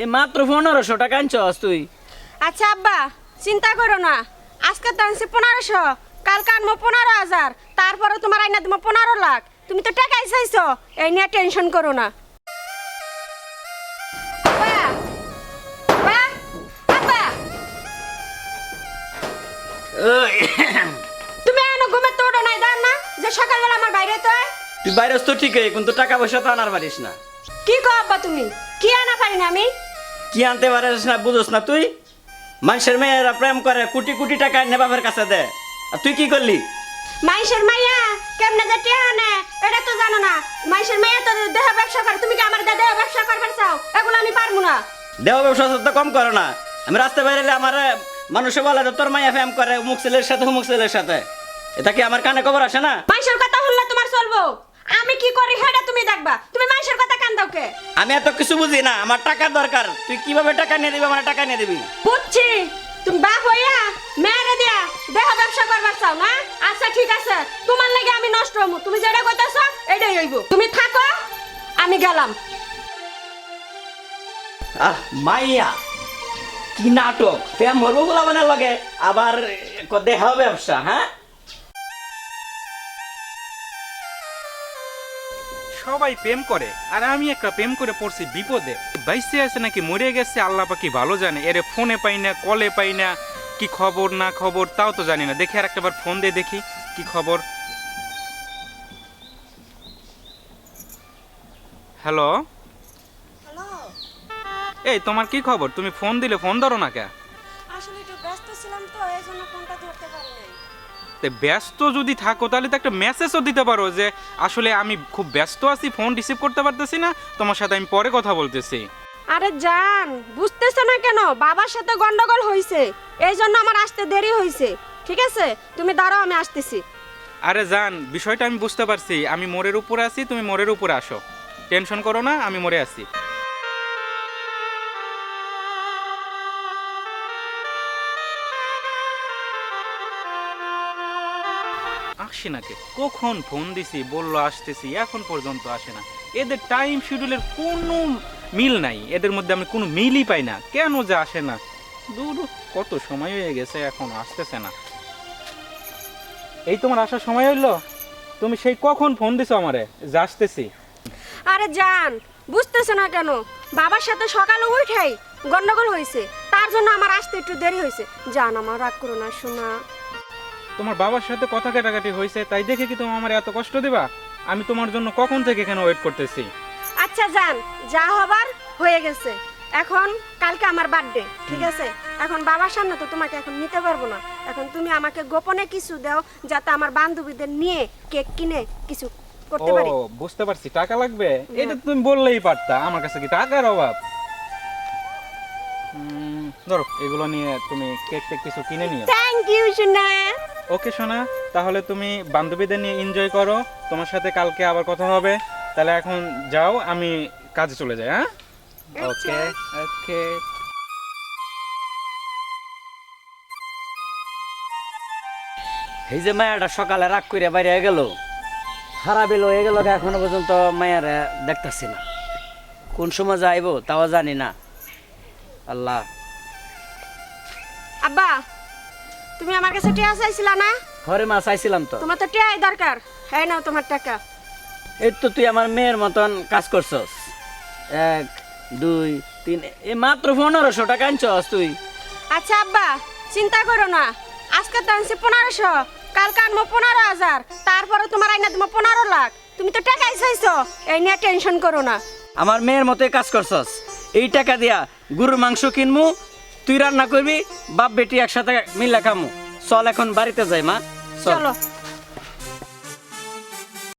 এ মাত্র পনেরোশো টাকা আনছস তুই। আচ্ছা আব্বা চিন্তা করো না। আজকে তো আনছি পনেরোশো কালকে আনব পনেরো হাজার তারপরে তোমার আইনা দেবো পনেরো লাখ। তুমি তো টাকাই চাইছো এই নিয়ে টেনশন করো না! তুমি এখনও ঘুমের তো ওঠো নাই দাঁড় না যে সকালবেলা আমার বাইরে তো? তুই বাইরে তো ঠিকই কিন্তু টাকা পয়সা তো আনার পারিস না। কি কো আব্বা তুমি? কি আনা পারি না আমি? কি আনতে পারিস না বুঝোস না তুই? মানুষের মেয়েরা প্রেম করে কোটি কোটি টাকা এনে বাপের কাছে দে। আর তুই কি করলি? মাইশের মাইয়া কেমনে যে টেহা নে এটা তো জানো না। মাইশের মাইয়া তো দেহ ব্যবসা করে তুমি কি আমার দেহ ব্যবসা করবার চাও এগুলো আমি পারব না। দেহ ব্যবসা তো কম করো না। আমি রাস্তা বাইরে আমার মানুষে বলে তোর মাইয়া ফ্যাম করে অমুক ছেলের সাথে অমুক ছেলের সাথে। এটা কি আমার কানে খবর আসে না? মাইশের কথা শুনলে তোমার চলবো? আমি কি করি সেটা তুমি দেখবা। তুমি মাইশের কথা কান দাও কে? আমি এত কিছু বুঝি না আমার টাকা দরকার। তুই কীভাবে টাকা নিয়ে দিবি আমার টাকা নিয়ে দিবি? বুঝছি। তুমি বাপ হইয়া মেয়েরে দিয়া দেহ ব্যবসা করবার চাও না? আচ্ছা ঠিক আছে। তোমার লাগে আমি নষ্ট হব তুমি যেটা কইতেছ এটাই হইব। তুমি থাকো আমি গেলাম। আহ মাইয়া কি নাটক? প্রেম হরবো বলা মানে লগে আবার দেখা ব্যবসা হ্যাঁ? সবাই প্রেম করে। আর আমি একটা প্রেম করে পড়ছি বিপদে। বাইসে আছে নাকি মরে গেছে আল্লাহ পাকি ভালো জানে। এরে ফোনে পাই না কলে পাই না কি খবর না খবর তাও তো জানি না। দেখি আর একটাবার ফোন দিয়ে দেখি কি খবর। হ্যালো? এই তোমার কি খবর? তুমি ফোন দিলে ফোন ধরো না কে? আসলে একটু ব্যস্ত ছিলাম তো এই জন্য ফোনটা ধরতে পারি নাই তে ব্যস্ত যদি থাকো তাহলে তো একটা মেসেজও দিতে পারো যে আসলে আমি খুব ব্যস্ত আছি ফোন রিসিভ করতে পারতেছি না তোমার সাথে আমি পরে কথা বলতেছি। আরে জান বুঝতেছো না কেন? বাবার সাথে গন্ডগোল হয়েছে এই জন্য আমার আসতে দেরি হয়েছে ঠিক আছে? তুমি দাঁড়াও আমি আসতেছি। আরে জান বিষয়টা আমি বুঝতে পারছি। আমি মোড়ের উপরে আছি তুমি মোড়ের উপরে আসো। টেনশন করো না আমি মোড়ে আছি। আসে না কে? কখন ফোন দিছি, বলল আসতেছি, এখন পর্যন্ত আসে না। এদের টাইম শিডিউলের কোনো মিল নাই। এদের মধ্যে আমি কোনো মিলই পাই না। কেন যে আসে না? দূর, কত সময় হয়ে গেছে, এখন আসতেছে না। এই তোমার আসার সময় হইল? তুমি সেই কখন ফোন দিছো আমারে? যে আসতেছি। আরে জান, বুঝতেছো না কেন? বাবার সাথে সকালে উঠাই গন্ডগোল হয়েছে তার জন্য আমার আসতে একটু দেরি হয়েছে জান, আমার রাগ করো না, শোনা। তোমার বাবার সাথে কথা কাটাকাটি হয়েছে তাই দেখে কি তুমি আমার এত কষ্ট দিবা? আমি তোমার জন্য কখন থেকে এখানে ওয়েট করতেছি? আচ্ছা জান যা হবার হয়ে গেছে। এখন কালকে আমার বার্থডে ঠিক আছে? এখন বাবার সামনে তো তোমাকে এখন নিতে পারব না। এখন তুমি আমাকে গোপনে কিছু দাও যাতে আমার বান্ধবীদের নিয়ে কেক কিনে কিছু ও করতে পারি। বুঝতে পারছি টাকা লাগবে? এটা তুমি বললেই পারতা আমার কাছে কি টাকার অভাব? উম, ধরো এগুলো নিয়ে তুমি কেক টেক কিছু কিনে নিও। থ্যাংক ইউ সোনা ওকে সোনা তাহলে তুমি বান্ধবীদের নিয়ে এনজয় করো। তোমার সাথে কালকে আবার কথা হবে। তাহলে এখন যাও আমি কাজে চলে যাই হ্যাঁ? ওকে। ওকে। এই যে মায়াটা সকালে রাগ করে বাইরে গেল খারাপ এলো হয়ে গেল এখনও পর্যন্ত মায়ের দেখতেছি না। কোন সময় যাইব তাও জানি না। আল্লাহ। আব্বা তুমি আমার কাছে টিয়া চাইছিলা না? ঘরে মা চাইছিলাম তো। তোমার তো টিয়াই দরকার। হ্যাঁ নাও তোমার টাকা। এই তো তুই আমার মেয়ের মতন কাজ করছস। এক দুই তিন এই মাত্র পনেরোশো টাকা আনছস তুই। আচ্ছা আব্বা চিন্তা করো না। আজকে তো আনছি পনেরোশো কালকে আনব পনেরো হাজার তারপরে তোমার আইনা তোমার পনেরো লাখ। তুমি তো টাকাই চাইছো এই নিয়ে টেনশন করো না। আমার মেয়ের মতোই কাজ করছস। এই টাকা দিয়া গরুর মাংস কিনমু তুই রান্না করবি বাপ বেটি একসাথে মিল্লা খামু। চল এখন বাড়িতে যাই মা। চলো।